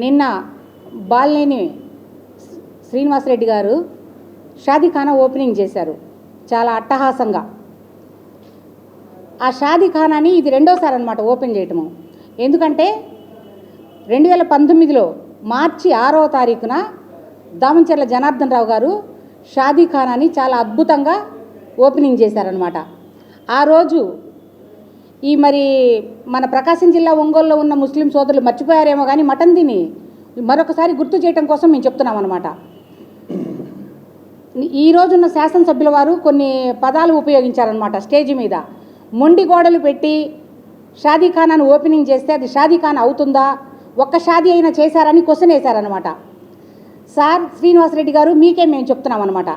నిన్న బాలినేని శ్రీనివాసరెడ్డి గారు షాదీఖానా ఓపెనింగ్ చేశారు. చాలా అట్టహాసంగా. ఆ షాదీఖానాని ఇది రెండోసారి అనమాట ఓపెన్ చేయటము. ఎందుకంటే రెండు వేల పంతొమ్మిదిలో మార్చి ఆరవ తారీఖున దామంచెర్ల జనార్దన్ రావు గారు షాదీఖానాని చాలా అద్భుతంగా ఓపెనింగ్ చేశారనమాట ఆ రోజు ఈ మరి మన ప్రకాశం జిల్లా ఒంగోలులో ఉన్న ముస్లిం సోదరులు మర్చిపోయారేమో కానీ మటన్ తిని మరొకసారి గుర్తు చేయడం కోసం మేము చెప్తున్నాం అనమాట ఈ రోజున్న శాసనసభ్యుల వారు కొన్ని పదాలు ఉపయోగించారనమాట స్టేజ్ మీద. మొండి గోడలు పెట్టి షాదీఖానాను ఓపెనింగ్ చేస్తే అది షాదీఖానా అవుతుందా? ఒక్క షాదీ అయినా చేశారని క్వశ్చన్ వేశారనమాట సార్ శ్రీనివాసరెడ్డి గారు మీకే మేము చెప్తున్నాం అనమాట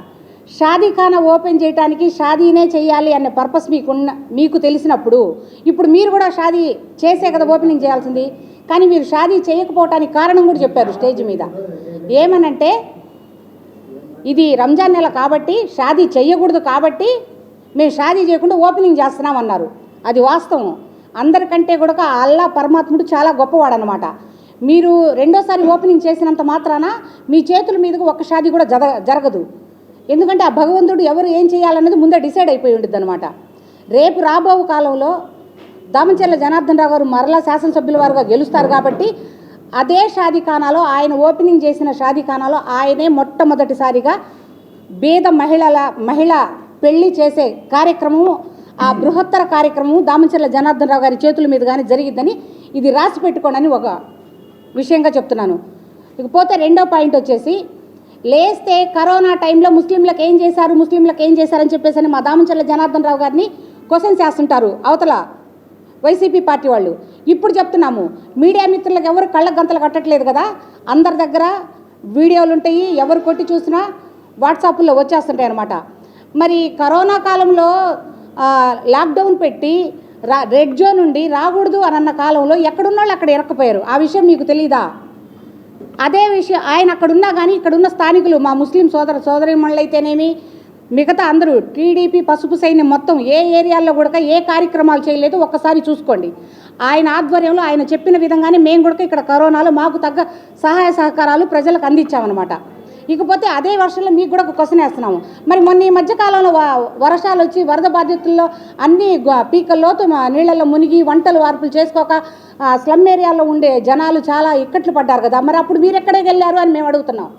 షాదీఖానా ఓపెన్ చేయడానికి షాదీనే చేయాలి అనే పర్పస్ మీకున్న మీకు తెలిసినప్పుడు ఇప్పుడు మీరు కూడా షాదీ చేసే కదా ఓపెనింగ్ చేయాల్సింది కానీ మీరు షాదీ చేయకపోవటానికి కారణం కూడా చెప్పారు స్టేజ్ మీద. ఏమనంటే ఇది రంజాన్ నెల కాబట్టి షాదీ చేయకూడదు కాబట్టి మేము షాదీ చేయకుండా ఓపెనింగ్ చేస్తున్నాం అన్నారు. అది వాస్తవం. అందరికంటే కూడా అల్లా పరమాత్ముడు చాలా గొప్పవాడనమాట మీరు రెండోసారి ఓపెనింగ్ చేసినంత మాత్రాన మీ చేతుల మీదకు ఒక్క షాదీ కూడా జరగదు. ఎందుకంటే ఆ భగవంతుడు ఎవరు ఏం చేయాలన్నది ముందే డిసైడ్ అయిపోయి ఉంటుంది అనమాట రేపు రాబో కాలంలో దామచర్ల జనార్దన్ రావు గారు మరలా శాసనసభ్యుల వారుగా గెలుస్తారు కాబట్టి అదే షాదీఖానాలో ఆయన ఓపెనింగ్ చేసిన షాదీఖానాలో ఆయనే మొట్టమొదటిసారిగా బీద మహిళల మహిళ పెళ్ళి చేసే కార్యక్రమము ఆ బృహత్తర కార్యక్రమం దామచర్ల జనార్దన్ రావు గారి చేతుల మీద కానీ జరిగిద్దని ఇది రాసి పెట్టుకోండి ఒక విషయంగా చెప్తున్నాను. ఇకపోతే రెండో పాయింట్ వచ్చేసి లేస్తే కరోనా టైంలో ముస్లింలకు ఏం చేశారు? ముస్లింలకు ఏం చేశారని చెప్పేసి అని మా దామంచర్ల జనార్దన్ రావు గారిని క్వశ్చన్స్ చేస్తుంటారు అవతల వైసీపీ పార్టీ వాళ్ళు. ఇప్పుడు చెప్తున్నాము మీడియా మిత్రులకు ఎవరు కళ్ళ గంతలు కట్టట్లేదు కదా? అందరి దగ్గర వీడియోలు ఉంటాయి ఎవరు కొట్టి చూసినా వాట్సాప్లో వచ్చేస్తుంటాయి అనమాట మరి కరోనా కాలంలో లాక్డౌన్ పెట్టి రా రెడ్ జోన్ నుండి రాకూడదు అని అన్న కాలంలో ఎక్కడున్న వాళ్ళు అక్కడ ఇరక్కపోయారు. ఆ విషయం మీకు తెలీదా? అదే విషయం ఆయన అక్కడ ఉన్నా కానీ ఇక్కడ ఉన్న స్థానికులు మా ముస్లిం సోదర సోదరిమణులైతేనేమి అయితేనేమి మిగతా అందరూ టీడీపీ పసుపు సైన్యం మొత్తం ఏ ఏరియాల్లో కూడా ఏ కార్యక్రమాలు చేయలేదు ఒక్కసారి చూసుకోండి. ఆయన ఆధ్వర్యంలో ఆయన చెప్పిన విధంగానే మేము కూడా ఇక్కడ కరోనాలో మాకు తగ్గ సహాయ సహకారాలు ప్రజలకు అందించామన్నమాట. ఇకపోతే అదే వర్షంలో మీకు కూడా ఒక క్వశ్చన్ వేస్తున్నాము. మరి మొన్న ఈ మధ్యకాలంలో వ- వర్షాలు వచ్చి వరద బాధితుల్లో అన్ని పీకల్లోతు నీళ్ళల్లో మునిగి వంటలు వార్పులు చేసుకోక స్లమ్ ఏరియాలో ఉండే జనాలు చాలా ఇక్కట్లు పడ్డారు కదా. మరి అప్పుడు మీరు ఎక్కడికి వెళ్ళారు అని మేము అడుగుతున్నాం.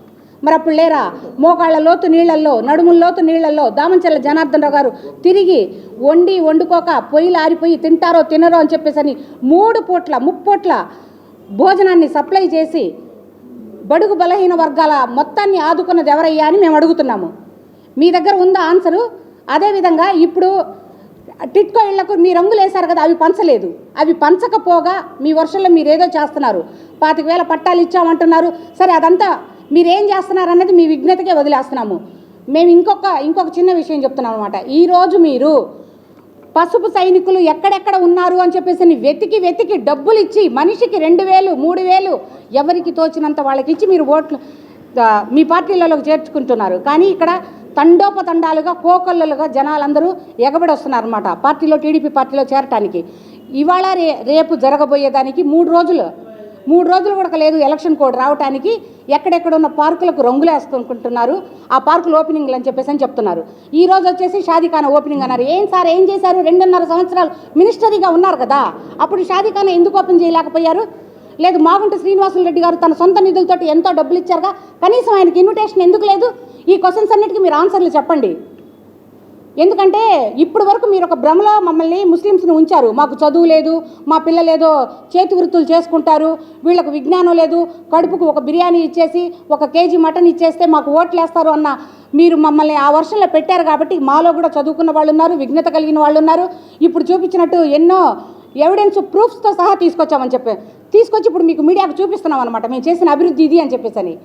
మరి అప్పుడు లేరా? మోకాళ్ళ లోతు నీళ్ళల్లో నడుముల లోతు నీళ్ళల్లో దామంచెల్ల జనార్దన్ రావు గారు తిరిగి వండి వండుకోక పొయ్యిలు ఆరిపోయి తింటారో తినరో అని చెప్పేసి అని మూడు పూట్ల ముప్పూట్ల భోజనాన్ని సప్లై చేసి బడుగు బలహీన వర్గాల మొత్తాన్ని ఆదుకున్నది ఎవరయ్యా అని మేము అడుగుతున్నాము. మీ దగ్గర ఉందా ఆన్సరు? అదేవిధంగా ఇప్పుడు టిట్కో ఇళ్ళకు మీ రంగులు వేశారు కదా అవి పంచలేదు. అవి పంచకపోగా మీ వర్షంలో మీరు ఏదో చేస్తున్నారు. పాతిక వేల పట్టాలు ఇచ్చామంటున్నారు. సరే అదంతా మీరేం చేస్తున్నారు అన్నది మీ విఘ్నతకే వదిలేస్తున్నాము. మేము ఇంకొక ఇంకొక చిన్న విషయం చెప్తున్నాం అనమాట ఈరోజు మీరు పసుపు సైనికులు ఎక్కడెక్కడ ఉన్నారు అని చెప్పేసి వెతికి వెతికి డబ్బులు ఇచ్చి మనిషికి రెండు వేలు మూడు వేలు ఎవరికి తోచినంత వాళ్ళకి ఇచ్చి మీరు ఓట్లు మీ పార్టీలలోకి చేర్చుకుంటున్నారు. కానీ ఇక్కడ తండోపతండాలుగా కోకొల్లలుగా జనాలందరూ ఎగబడి వస్తున్నారు పార్టీలో టీడీపీ పార్టీలో చేరటానికి. ఇవాళ రే రేపు జరగబోయేదానికి మూడు రోజులు. మూడు రోజులు కూడా లేదు ఎలక్షన్ కోడ్ రావడానికి ఎక్కడెక్కడ ఉన్న పార్కులకు రంగులు వేసుకుంటున్నారు. ఆ పార్కులు ఓపెనింగ్లు అని చెప్పేసి అని చెప్తున్నారు. ఈ రోజు వచ్చేసి షాదీఖానా ఓపెనింగ్ అన్నారు. ఏం సార్ ఏం చేశారు? రెండున్నర సంవత్సరాలు మినిస్టరీగా ఉన్నారు కదా. అప్పుడు షాదీఖానా ఎందుకు ఓపెన్ చేయలేకపోయారు? లేదు మాగుంట శ్రీనివాసులు రెడ్డి గారు తన సొంత నిధులతోటి ఎంతో డబ్బులు ఇచ్చారుగా. కనీసం ఆయనకి ఇన్విటేషన్ ఎందుకు లేదు? ఈ క్వశ్చన్స్ అన్నిటికీ మీరు ఆన్సర్లు చెప్పండి. ఎందుకంటే ఇప్పుడు వరకు మీరు ఒక భ్రమలో మమ్మల్ని ముస్లిమ్స్ని ఉంచారు. మాకు చదువు లేదు మా పిల్లలు ఏదో చేతి వృత్తులు చేసుకుంటారు వీళ్ళకు విజ్ఞానం లేదు కడుపుకు ఒక బిర్యానీ ఇచ్చేసి ఒక కేజీ మటన్ ఇచ్చేస్తే మాకు ఓట్లేస్తారు అన్న మీరు మమ్మల్ని ఆ వర్షంలో పెట్టారు కాబట్టి మాలో కూడా చదువుకున్న వాళ్ళు ఉన్నారు విఘ్నత కలిగిన వాళ్ళు ఉన్నారు. ఇప్పుడు చూపించినట్టు ఎన్నో ఎవిడెన్స్ ప్రూఫ్స్తో సహా తీసుకొచ్చామని చెప్పి తీసుకొచ్చి ఇప్పుడు మీకు మీడియాకు చూపిస్తున్నాం అనమాట మేము చేసిన అభివృద్ధి ఇది అని చెప్పేసి అని.